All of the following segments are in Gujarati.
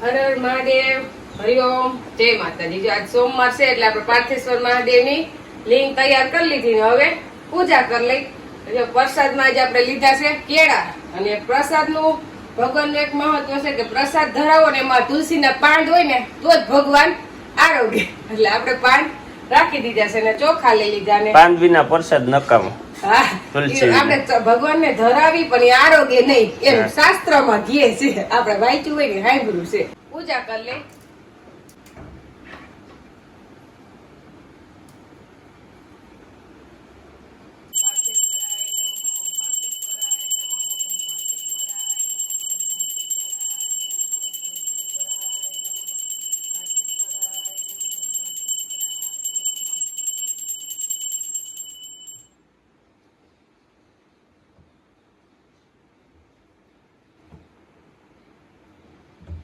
હર મહાદેવ હરિઓમ જય માતાજી. આજ સોમવાર છે એટલે આપણે પાર્થેશ્વર મહાદેવની લિંક તૈયાર કરી લીધી હવે પૂજા કરી લઈ. પ્રસાદમાં આજે આપણે લીધા છે કેળા અને પ્રસાદનું ભગવાનનું એક મહત્વ છે કે પ્રસાદ ધરાવો ને એમાં તુલસીના પાંદ હોય ને, તો જ ભગવાન આરોગ્ય. એટલે આપણે પાંદ રાખી દીધા છે ને ચોખા લઈ લીધા ને પાંદ વિના પ્રસાદ નકામો. આપણે ભગવાનને ધરાવી પણ એ આરોગ્ય નહીં. એમ. શાસ્ત્રમાં ધ્યેય છે. આપણે વાંચ્યું હોય ને સાંભળ્યું છે. પૂજા કરી લે.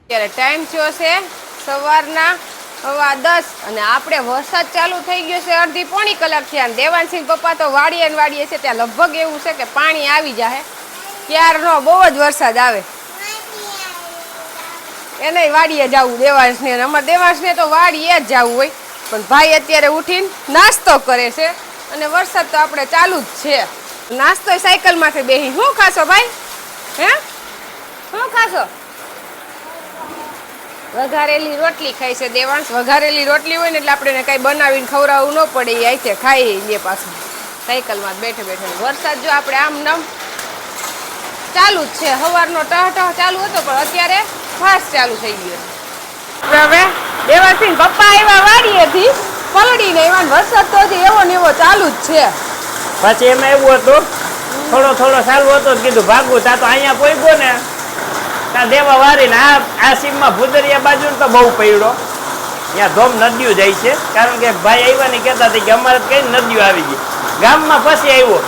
ત્યારે ટાઈમ થયો છે સવારના હવા દસ અને આપણે વરસાદ ચાલુ થઈ ગયો છે અડધી પોણી કલાક થયા દેવાનસિંહ પપ્પા તો વાડીએ ને વાડીએ છે, ત્યાં લગભગ એવું છે કે પાણી આવી જાય ક્યારનો બહુ જ વરસાદ આવે. એને વાડીએ જવું, દેવાંશને અમારે દેવાંશને તો વાડીએ જ જવું હોય. પણ ભાઈ અત્યારે ઉઠીને નાસ્તો કરે છે અને વરસાદ તો આપણે ચાલુ જ છે. નાસ્તો સાયકલમાંથી બેહી. શું ખાશો ભાઈ? હે? શું ખાશો? વઘારેલી રોટલી ખાય છે દેવાંશ. વઘારેલી રોટલી હોય ને એટલે આપણે કાંઈ બનાવીને ખવડાવવું ન પડે એ આઈથે ખાઈ લે પાછું. સાયકલમાં બેઠે બેઠે. વરસાદ જો આપણે આમ નમ ચાલુ જ છે. સવારનો ટહ ટહ ચાલુ હતો પણ અત્યારે ફાસ્ટ ચાલુ થઈ ગયો હવે દેવાસિંહ પપ્પા આવ્યા વાડીએથી પલડીને એવા ને વરસાદ તો હજી એવો ને એવો ચાલુ જ છે. પછી એમાં એવું હતું થોડો થોડો ચાલુ હતો કીધું ભાગવું તા તો અહીંયા પોઈગો ને. તા દેવા વારીને આ આ સીમમાં ભૂદરિયા બાજુ તો બહુ પડ્યો. ત્યાં ધોમ નદીઓ જાય છે. કારણ કે ભાઈ આવ્યા ને કહેતા હતા કે અમારે કઈ નદીઓ આવી ગઈ. ગામમાં પછી આવ્યો.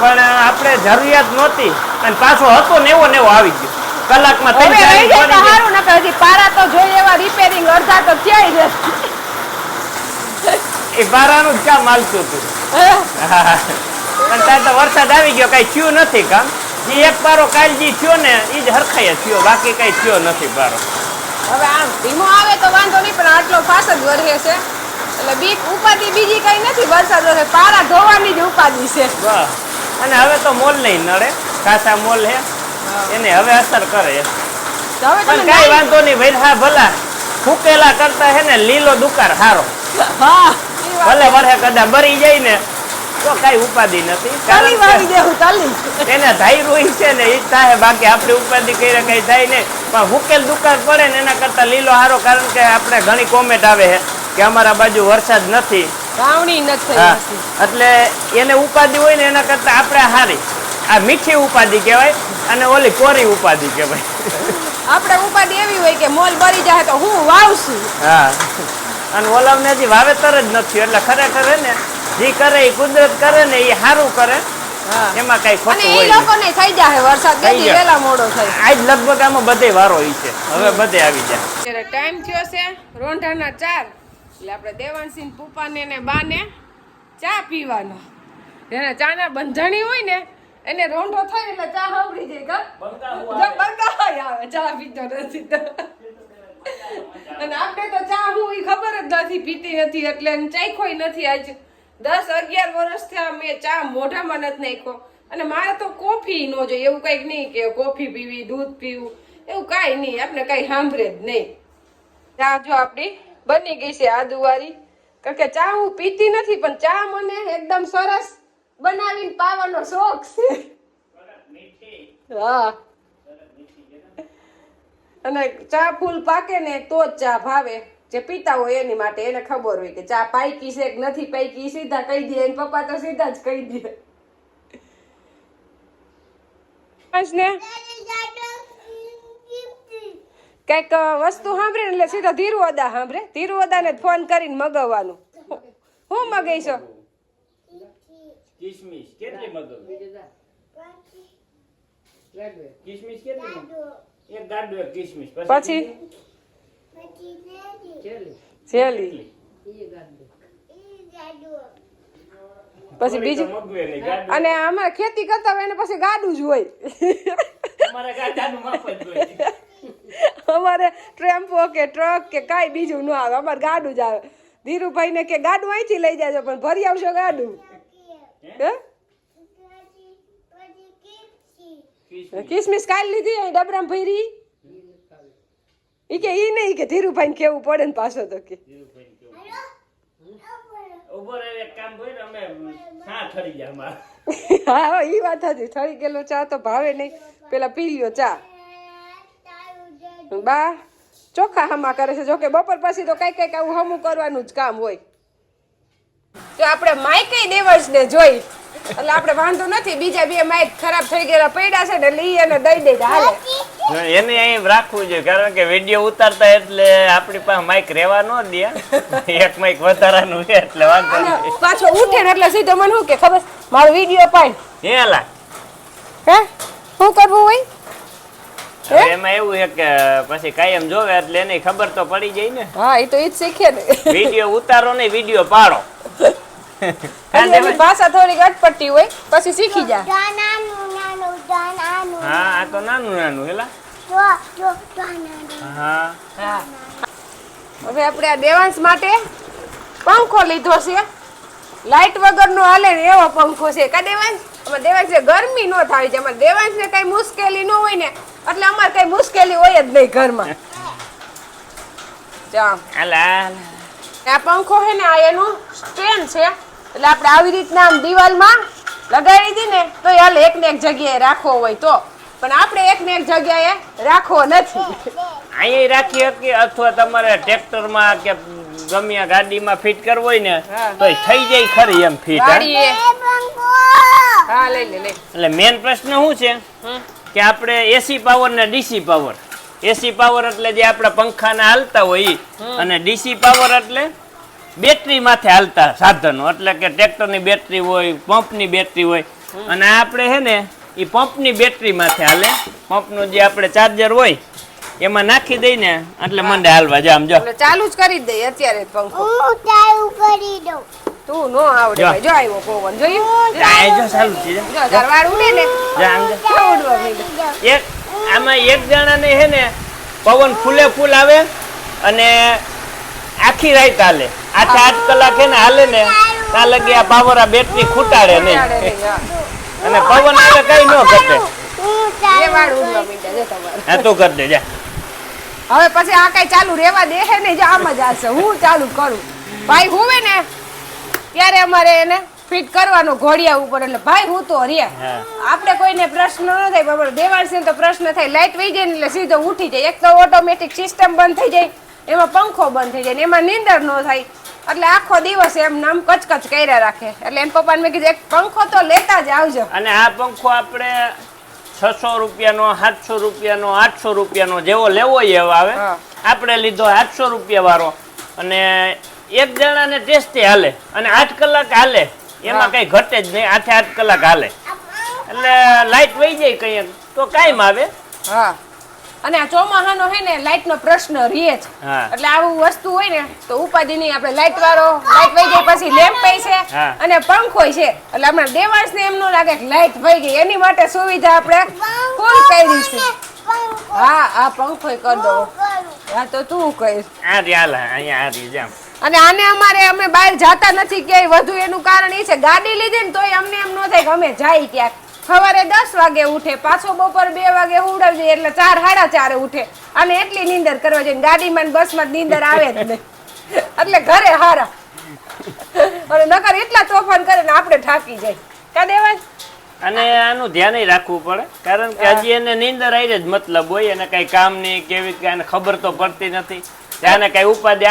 પણ આપણે જરૂરિયાત નહોતી. અને પાછો હતો ને એવો ને આવી ગયો. કલાકમાં ત્રણ. સારું નકર હજી પારા તો જોઈએ એવા રિપેરિંગ અડધા તો થયા જ એ પારાનું જ કામ હાલતું હતું. પણ ત્યાં તો વરસાદ આવી ગયો કઈ થયું નથી કામ. જે એક પારો કાલ જે થયો ને એ જ હરખાય થયો બાકી કઈ થયો નથી પારો. હવે આમ ધીમો આવે તો વાંધો નહીં પણ આટલો ફાસ જ વરહે છે. એટલે બીક ઉપાધિ બીજી કઈ નથી વરસાદ વરસે પારા ધોવાની જ ઉપાધિ છે. વાહ. અને હવે તો મોલ નહીં નડે ખાસા મોલ હે. એને હવે અસર કરે. હવે પણ કઈ વાંધો નહીં ભાઈ હા ભલા. ફૂકેલા કરતા હે ને લીલો દુકાર હારો. ભલે વરહે કદા બરી જાય ને તો કઈ ઉપાધિ નથી. તલી વાળી દેવું તલી એને ધાર્યું ઈ છે ને એ થાય બાકી આપણે ઉપાધિ કરીને કઈ થાય નહીં. પણ હુકેલ દુકાળ પડે ને એના કરતા લીલો હારો કારણ કે આપણે ઘણી કોમેન્ટ આવે છે કે અમારા બાજુ વરસાદ નથી. વાવણી નથી એટલે એને ઉપાધિ હોય ને એના કરતા આપણે હારી. આ મીઠી ઉપાધિ કહેવાય અને ઓલી કોરી ઉપાધિ કહેવાય. આપણે ઉપાધિ એવી હોય કે મોલ ભરી જાય તો હું વાવશું. હા. અને ઓલાવને હજી વાવેતર જ નથી એટલે ખરેખર હે ને જે કરે એ કુદરત કરે ને એ સારું કરે હા. એમાં કઈ ખોટું એ હોય નહીં. લોકોને થઈ જાય વરસાદ જાય. વેલા મોડો થાય આજ લગભગ આમાં બધે વારો હોય છે. હવે બધે આવી જાય. અત્યારે ટાઈમ થયો છે રોંઢાના ચાર. એટલે આપણે દેવાનસિંહ પુપાને ને બાને ચા પીવાનો. જેને ચાના બંધાણી હોય ને એને રોંઢો થાય એટલે ચા સાંભળી જાય કા? જો આવે. ચા પીતો નથી તો. અને આપણે તો ચા હું ઈ ખબર જ નથી પીતી નથી એટલે એને ચાખ્યોય નથી આજ. દસ, અગિયાર વર્ષ થયા મેં ચા મોઢામાં નથી નાખ્યો. અને મારે તો કોફી નો જોઈએ, એવું કંઈક નહીં કે કોફી પીવી, દૂધ પીવું, એવું કાંઈ નહીં, આપણે કાંઈ સાંભળે જ નહીં. ચા જો આપણી બની ગઈ છે આદુવાળી. કારણ કે ચા હું પીતી નથી, પણ ચા મને એકદમ સરસ બનાવીને પાવાનો શોખ છે. હા. અને ચા ફૂલ પાકે ને તો જ ચા ભાવે. જે પીતા હોય એની માટે એને ખબર હોય કે ચા પાકી છે કે નથી પાકી સીધા કહી દે એને પપ્પા તો સીધા જ કહી દે. ને? કંઈક વસ્તુ સાંભળે એટલે સીધા ધીરુ અદા સાંભળે. ધીરુ અદાને ફોન કરીને મગાવવાનું. હું મગાઈશો કિસમિસ કેટલી મગવી કિસમિસ કેટલી એક ગાડું એક કિસમિસ. પછી જેલી. પછી બીજું? અને આમાં ખેતી કરતા હોય પછી ગાડું જ હોય. અમારા ટ્રેમ્પો કે ટ્રક કે કાંઈ બીજું ન આવે. અમારે ગાડું જ આવે. ધીરુભાઈને કે ગાડું અહીંથી લઈ જાજો પણ ભરી આવશો ગાડું. હે? કિસમિસ કાલ લીધી ડબરામ ભરી. ઈ કે ઈ નહીં કે ધીરુભાઈ કેવું પડે ને પાછો તો કે. હા હા એ ઈ વાત હતી. ઠરી ગયેલો ચા તો ભાવે નહીં. પેલા પી લ્યો ચા. બા ચોખ્ખા હમા કરે છે. જોકે બપોર પછી તો કઈ કંઈક આવું હમું કરવાનું જ કામ હોય. તો આપણે માઇક દેવર્સ ને જોઈ. એટલે આપણે વાંધો નથી બીજા બે માઇક ખરાબ થઈ ગયેલા પડ્યા છે ને લઈ અને દઈ દઈ હાલે. એને અહીં રાખવું જોઈએ કારણ કે વીડિયો ઉતારતા એટલે આપણી પાસે માઇક રહેવા ન દે. એક માઇક વધારાનું છે એટલે વાંધો પાછો ઉઠે ને એટલે સીધો મને શું કે ખબર? મારો વીડિયો પાડ હેલા. હે? શું કરવું હોય? એમાં એવું છે કે પછી કાયમ જોવે એટલે એને ખબર તો પડી જાય ને. હા એ તો એ જ શીખે ને. વીડિયો ઉતારો ને વીડિયો પાડો. એની ભાષા થોડીક અટપટી હોય પછી શીખી જા. હા આ તો નાનું નાનું હેલા. હા. હા. હવે આપણે આ દેવાંશ માટે પંખો લીધો છે. લાઈટ વગરનો હાલે ને એવો પંખો છે. કા દેવાંશ? અમારે દેવાંશ ગરમી ન થાય છે. અમારે દેવાંશને કઈ મુશ્કેલી ન હોય ને એટલે અમારે કઈ મુશ્કેલી હોય જ નહીં ઘરમાં. માં આ પંખો છે ને આ એનું સ્ટેન્ડ છે. એટલે આપણે આવી રીતના આમ દિવાલમાં લગાવી દી ને તો હાલ એક ને એક જગ્યાએ રાખવો હોય તો. પણ આપણે એક ને એક જગ્યાએ રાખવો નથી. અહીંયા રાખી શકીએ અથવા તમારે ટ્રેક્ટરમાં કે ગમે ગાડીમાં ફિટ કરવો હોય ને. તો થઈ જાય ખરી એમ ફિટ હા? લઈ લે એટલે મેન પ્રશ્ન શું છે? કે આપણે એસી પાવર ને ડીસી પાવર એસી પાવર એટલે જે આપણા પંખાના હાલતા હોય. અને ડીસી પાવર એટલે બેટરી માથે હાલતા સાધનો. એટલે કે ટ્રેક્ટરની બેટરી હોય પંપની બેટરી હોય. અને આપણે છે ને એ પંપની બેટરી માથે હાલે. પંપનું જે આપણે ચાર્જર હોય એમાં નાખી દઈને એટલે મંડે હાલવા જા આમ જો. એટલે ચાલુ જ કરી જ દઈએ અત્યારે પંખો. તું નો આવડે ભાઈ. જો આવ્યો પવન જોયું જા, જો ચાલુ છે જા. જો તાર ઉડે ને જા આમ જા. ઉડવા એક આમાં એક જણાને હે ને પવન ફૂલે ફૂલ આવે. અને આખી રાત હાલે. આ આઠ કલાક એને હાલે ને ત્યાં લગી આ પાવર બેટરી ખૂટાડે નહીં. અને પવન આવે કઈ ન ઘટે. હા તું કરી દે જા. હવે પછી આ કઈ ચાલુ રેવા દે હે ને જો આમ જ આવશે હું ચાલુ કરું? ભાઈ હુવે ને? ત્યારે અમારે એને ફિટ કરવાનો ઘોડિયા ઉપર એટલે ભાઈ હું તો રે. આપણે કોઈને પ્રશ્ન ન થાય પણ દેવાળશે તો પ્રશ્ન થાય. લાઈટ વહી જાય ને એટલે સીધો ઉઠી જાય. એક તો ઓટોમેટિક સિસ્ટમ બંધ થઈ જાય. એમાં પંખો બંધ થઈ જાય ને એમાં નીંદર ન થાય. એટલે આખો દિવસ એમ નામ કચકચ કર્યા રાખે. એટલે એમ પપ્પાને મેં કીધું એક પંખો તો લેતા જ આવજો. અને આ પંખો આપણે છસો રૂપિયાનો સાતસો રૂપિયાનો આઠસો રૂપિયાનો જેવો લેવો એવો આવે. આપણે લીધો આઠસો રૂપિયા વાળો અને એક જણાને ટેસ્ટે હાલે. અને આઠ કલાક હાલે. એમાં કઈ ઘટે જ નહીં. આઠે આઠ કલાક હાલે. એટલે લાઈટ વહી જાય કઈ તો કાયમ આવે. હા. અને આ ચોમાહાનો હે ને લાઈટ નો પ્રશ્ન રહે છે એટલે આવું વસ્તુ હોય ને તો ઉપાધિ નહીં આપણે લાઈટ વાળો લાઈટ વહી ગઈ પછી લેમ્પ છે. અને પંખો છે. એટલે આપણે દેવાંશ ને એમ નો લાગે કે લાઈટ વહી ગઈ. એની માટે સુવિધા આપણે ફૂલ કરી છે. હા આ પંખો કર દો. હા તો તું કહીશ. આ રી અહીંયા આ રી જામ અને આને અમારે અમે બહાર જાતા નથી ક્યાંય. વધુ એનું કારણ એ છે ગાડી લીધી ને તોય અમને એમ ન થાય કે અમે જાય ક્યાંક. સવારે દસ વાગે ઉઠે, પાછો બપોર બે વાગે ઉડાવી દઈએ એટલે ચાર, સાડા ચારે ઉઠે. અને એટલી નીંદર કરવા જોઈએ ગાડીમાં ને બસમાં નીંદર આવે જ એટલે ઘરે હારા. અને નકર એટલા તોફાન કરે ને આપણે થાકી જાય. કા દેવાય? અને આનું ધ્યાન રાખવું પડે. કારણ કે હજી એને નીંદર આવી જ મતલબ હોય એને કઈ કામ નહીં, કેવી કઈ ખબર તો પડતી નથી. આને કઈ ઉપાધિ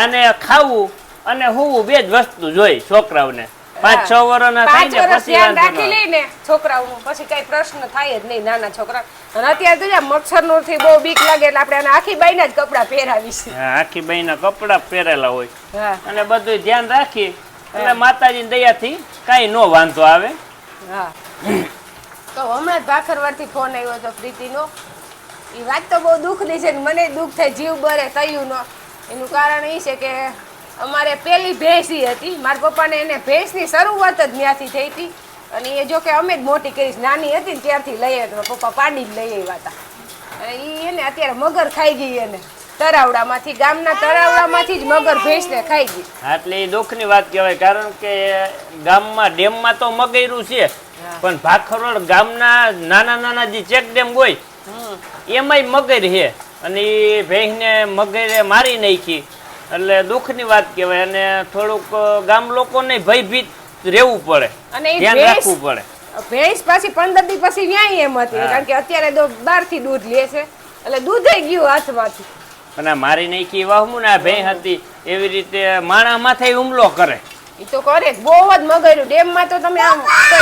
ખાવું અને હોવું બે જ વસ્તુ જોઈ છોકરાઓને. પાંચ છ વર્ષના થાય ને વર્ષ પછી ધ્યાન વાંધો રાખી ન આવે. લઈને છોકરાઓનું પછી કઈ પ્રશ્ન થાય જ નહીં નાના છોકરા. અને અત્યારે તો જ્યાં મચ્છરથી બહુ બીક લાગે એટલે આપણે આને આખી બાઈના જ કપડાં પહેરાવીશું હા, આખી બહેના કપડાં પહેરેલા હોય. હા. અને બધું ધ્યાન રાખીએ. એટલે માતાજી દયાથી કઈ નો વાંધો આવે. હા. તો હમણાં જ ભાખરવાડથી ફોન આવ્યો હતો પ્રીતિનો. એ વાત તો બહુ દુઃખની છે ને મને દુઃખ થાય જીવ બરે થયું નો. એનું કારણ એ છે કે અમારે પેલી ભેંસી હતી. મારા પપ્પાને એને ભેંસની શરૂઆત જ ત્યાંથી થઈ હતી. અને એ જો કે અમે જ મોટી કરી નાની હતી ને ત્યારથી લઈ આવ્યા પપ્પા પાડી જ લઈ આવ્યા હતા. એ એને અત્યારે મગર ખાઈ ગઈ એને. તરાવડામાંથી ગામના તરાવડામાંથી જ મગર ભેંસને ખાઈ ગઈ. એટલે એ દુઃખની વાત કહેવાય કારણ કે ગામમાં ડેમમાં તો મગેરું છે. પણ ભાખરોડ ગામના નાના નાના જે ચેક ડેમ હોય એમાંય મગર છે. અને એ ભેંસને મગરે મારી નાખી. એટલે દુઃખની વાત કહેવાય અને થોડુંક ગામ લોકોને ભયભીત રહેવું પડે. અને ધ્યાન રાખવું પડે. ભેંસ પાછી પંદર દી પછી ન્યાય એમ હતી કારણ કે અત્યારે તો બારથી દૂધ લે છે. એટલે દૂધ ગયું હાથમાંથી. અને મારી નૈકી વાહમું ને આ ભેંસ હતી એવી રીતે માણા માથે હુમલો કરે. એ તો કરે બહુ જ મગર્યું ડેમમાં તો તમે આમ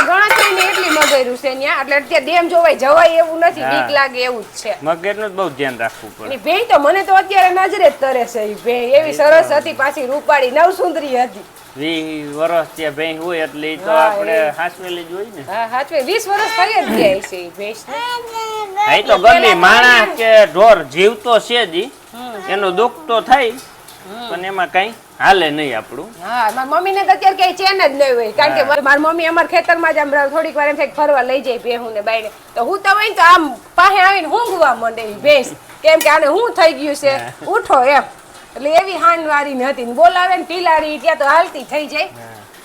ગણતરી ને એટલી મગર્યું છે ત્યાં એટલે અત્યારે ડેમ જોવાય જવાય એવું નથી. બીક લાગે એવું જ છે. મગરનું જ બહુ ધ્યાન રાખવું પડે. એની તો મને તો અત્યારે નજરે જ તરે છે ભેંસ એવી સરસ હતી પાછી રૂપાળી નવસુંદરી હતી. વી વર્ષ ત્યાં ભેંસ હોય એટલે તો આપણે એ. હાસવેલી જ હોય ને. હા હાચવે વીસ વર્ષ થઈ જ ગયા છે. હા, તો ગમે માણા કે ઢોર જીવતો છે જ એનો દુઃખ તો થાય. પણ એમાં કઈ હાલે નહીં આપણું. હા મારી મમ્મી ને અત્યારે કઈ ચેન જ નહીં હોય કારણ કે મારી મમ્મી અમારા ખેતરમાં જ આમ થોડીક વાર એમ થાય ફરવા લઈ જાય ભેહું ને બાઈને તો હું તો હોય તો આમ પાસે આવીને ઊંઘવા માંડે ભેંસ. કેમ કે આને હું થઈ ગયું છે? ઉઠો એમ. એટલે એવી હાનવારી ને હતી ને બોલાવે ને ટીલારી ત્યાં તો હાલતી થઈ જાય.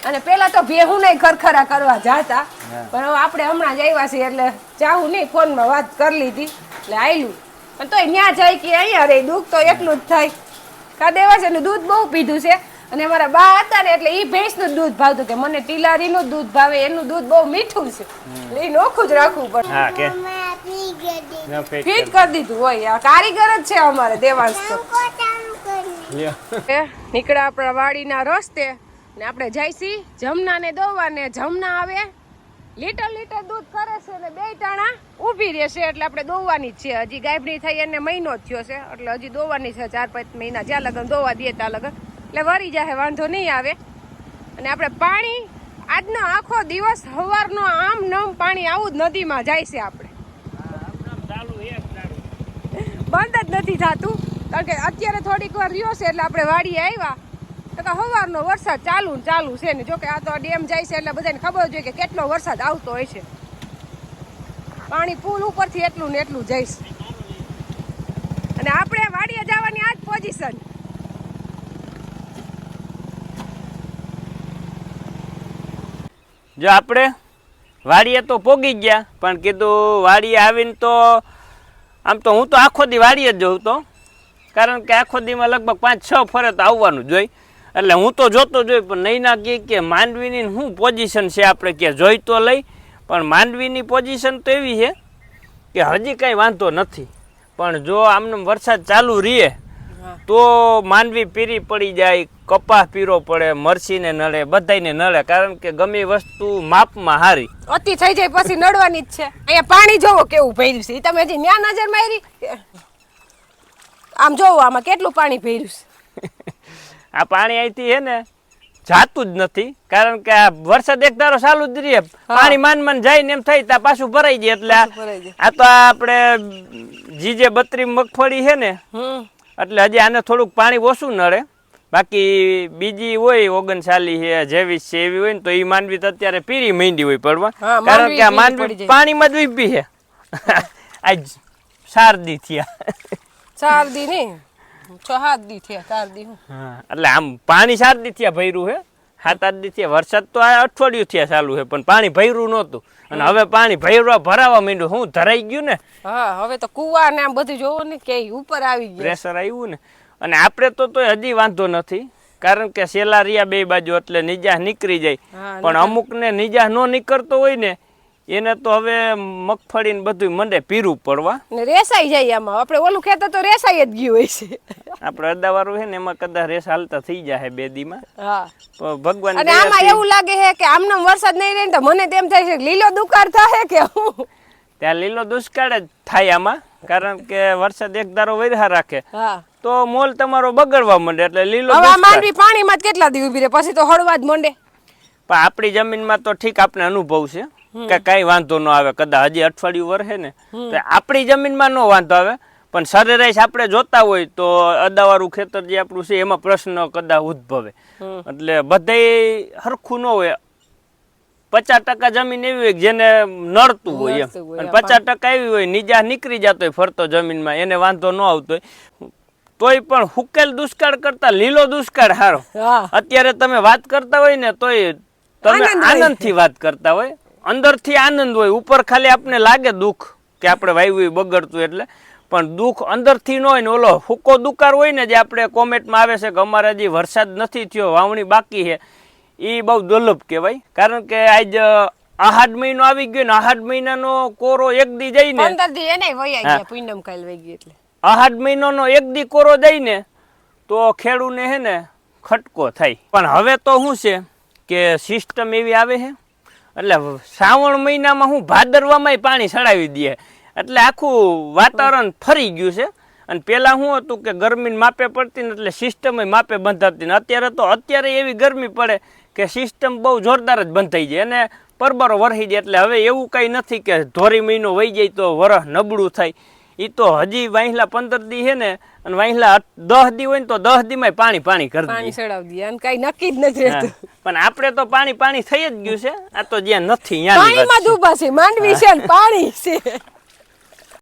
અને પેલા તો ભેહું નહીં ખરખરા કરવા જાતા. પણ હવે આપણે હમણાં જ આવ્યા છીએ એટલે જાવું નહીં ફોનમાં વાત કરી લીધી. એટલે આવ્યું પણ તોય ન્યા જાય કે અહીંયા રે દુઃખ તો એટલું જ થાય. કા દેવા છે દૂધ બહુ પીધું છે. અને અમારા બા હતા ને એટલે એ ભેંસનું દૂધ ભાવતું કે મને ટીલારીનું દૂધ ભાવે એનું દૂધ બહુ મીઠું છે. એટલે એ નોખું જ રાખવું પડે. હા કે? ફીટ કરી દીધું હોય આ કારીગર જ છે અમારે દેવાંશ તો. નીકળ્યા આપણા વાડીના રસ્તે. ને આપણે જઈશી જમનાને દોવા ને જમના આવે લીટર લીટર દૂધ કરે છે ને બે ટાણા ઊભી રહેશે એટલે આપણે દોવાની જ છે. હજી ગાયબની થઈ એને મહિનો જ થયો છે, એટલે હજી દોવાની છે ચાર પાંચ મહિના. જ્યાં લગન દોવા દઈએ ત્યાં લગન. એટલે વરી જાય વાંધો નહીં આવે. અને આપણે પાણી, આજનો આખો દિવસ સવારનો આમ નમ પાણી આવું જ નદીમાં જાય છે આપણે. બંધ જ નથી થતું. કારણ કે અત્યારે થોડીક વાર રહ્યો છે એટલે આપણે વાડીએ આવ્યા. તો સવારનો વરસાદ ચાલુ ને ચાલુ છે ને. જોકે આ તો ડેમ જાય છે એટલે બધાને ખબર જોઈએ કે કેટલો વરસાદ આવતો હોય છે. પાણી પુલ ઉપરથી એટલું ને એટલું જઈશ અને આપણે વાડીએ જવાની આ જ પોઝિશન જો આપણે વાડીએ તો પોગી ગયા, પણ કીધું વાડીએ આવીને તો આમ તો હું તો આખો દી વાડીએ જ જોઉં તો. કારણ કે આખો દીમાં લગભગ પાંચ છ ફરે તો આવવાનું જોઈ એટલે હું તો જોતો જોઈ પણ નહીં ના કહે કે માંડવીની શું પોઝિશન છે આપણે કે જોઈ તો લઈ પણ માંડવીની પોઝિશન તો એવી છે કે હજી કાંઈ વાંધો નથી. પણ જો આમને વરસાદ ચાલુ રહે તો માંડવી પીરી પડી જાય કપાસ પીરો પડે મરસીને નડે બધાયને નડે કારણ કે ગમે વસ્તુ માપમાં હારી. અતિ થઈ જાય પછી નડવાની જ છે. અહીંયા પાણી જોવો કેવું ભર્યું છે. તમે હજી ન્યા નજર મારી? આમ જોવો આમાં કેટલું પાણી ભર્યું છે. આ પાણી અહીંથી છે ને જાતું જ નથી. કારણ કે આ વરસાદ એક ધારો ચાલુ જ રહે. પાણી માન માન જાય ને એમ થઈ ત્યાં પાછું ભરાઈ જાય એટલે આ- તો આપણે જીજે બત્રી મગફળી છે ને એટલે હજી આને થોડુંક પાણી ઓછું નડે. બાકી બીજી હોય ઓગણચાલી છે જેવીસ છે એવી હોય ને તો એ માંડવી તો અત્યારે પીરી માંડી હોય પડવા. હા, કારણ કે આ જાય. પાણીમાં જ વીપી છે આજ શારદી થયા. શારદી નહીં? છ સાત દી થયા ચાર દી હું. હા, એટલે આમ પાણી સાત દી થયા ભર્યું હે? સાત આઠ દી થયા. વરસાદ તો આ અઠવાડિયું થયા ચાલુ હે પણ પાણી ભર્યું નહોતું. અને હવે પાણી ભરવા ભરાવા માંડ્યું. હું ધરાઈ ગયું ને? હા હવે તો કુવા ને આમ બધું જોવો ને કે ઉપર આવી ગયું. પ્રેશર આવ્યું ને. અને આપણે તો તો હજી વાંધો નથી કારણ કે સેલારિયા બે બાજુ એટલે નિજાહ નીકળી જાય. પણ અમુક ને નિજાહ નો નીકળતો હોય ને એને તો હવે મગફળી ને બધું મંડે પીરું પડવા. રેસાઈ જાય આમાં. આપણે ઓલું ખેતર તો રેસાઈ જ ગયું હોય છે. આપણે અદાવાળું છે ને એમાં કદાચ રેસ હાલતા થઈ જાય બે દીમાં. હા. ભગવાન અને આમાં એવું લાગે છે કે આમનો વરસાદ નહીં રહે તો મને તેમ થાય છે લીલો દુકાળ થાય કે હું? ત્યાં લીલો દુષ્કાળ જ થાય આમાં કારણ કે વરસાદ એક ધારો વરહા રાખે. તો મોલ તમારો બગડવા માંડે એટલે લીલો હવે માંડવી પાણીમાં કેટલા દી ઊભી રહે? પછી તો હળવા જ મંડે. પણ આપણી જમીનમાં તો ઠીક આપણે અનુભવ છે. કે કઈ વાંધો ન આવે. કદાચ હજી અઠવાડિયું વરહે ને. તો આપણી જમીનમાં ન વાંધો આવે. પણ સરેરાશ આપણે જોતા હોય તો અદાવાળું ખેતર જે આપણું છે એમાં પ્રશ્ન કદાચ ઉદ્ભવે. એટલે બધાય હરખું ન હોય. પચાસ ટકા જમીન એવી હોય જેને નડતું હોય એમ. અને પચાસ ટકા એવી હોય નિજા નીકળી જતો હોય ફરતો જમીનમાં એને વાંધો ન આવતો હોય તોય પણ હુકેલ દુષ્કાળ કરતા લીલો દુષ્કાળ હારો. અત્યારે તમે વાત કરતા હોય ને તોય તમે આનંદથી આનંદથી વાત કરતા હોય. અંદરથી આનંદ હોય ઉપર ખાલી આપણે લાગે દુઃખ કે આપણે વાયુ બગડતું એટલે. પણ દુઃખ અંદરથી ન હોય ને ઓલો હુકો દુકાર હોય ને જે આપણે કોમેન્ટમાં આવે છે કે અમારે હજી વરસાદ નથી થયો વાવણી બાકી છે એ બહુ દુર્લભ કહેવાય. કારણ કે આજ આહાડ મહિનો આવી ગયો ને આહાડ મહિનાનો કોરો એક દી ગઈ એટલે. આહાડ મહિનાનો એક દી કોરો જાય ને તો ખેડૂને હે ને ખટકો થાય. પણ હવે તો શું છે કે સિસ્ટમ એવી આવે છે એટલે શ્રાવણ મહિનામાં હું ભાદરવામાં પાણી ચડાવી દે. એટલે આખું વાતાવરણ ફરી ગયું છે. અને પહેલાં શું હતું કે ગરમીને માપે પડતી ને એટલે સિસ્ટમ માપે બંધાતી ને અત્યારે તો અત્યારે એવી ગરમી પડે કે સિસ્ટમ બહુ જોરદાર જ બંધાઈ જાય. અને પરબરો વરસી જાય. એટલે હવે એવું કંઈ નથી કે ધોરી મહિનો વહી જાય તો વરસ નબળું થાય. એ તો હજી વાંહલા પંદર દી છે ને અને વાંહલા દસ દી હોય ને તો દસ દીમાં પાણી પાણી કરી પાણી ચડાવી દઈએ અને કઈ નક્કી જ નથી રહેતું. પણ આપણે તો પાણી પાણી થઈ જ ગયું છે આ તો જ્યાં નથી પાણીમાં ડૂબા છે. માંડવી છે ને પાણી છે.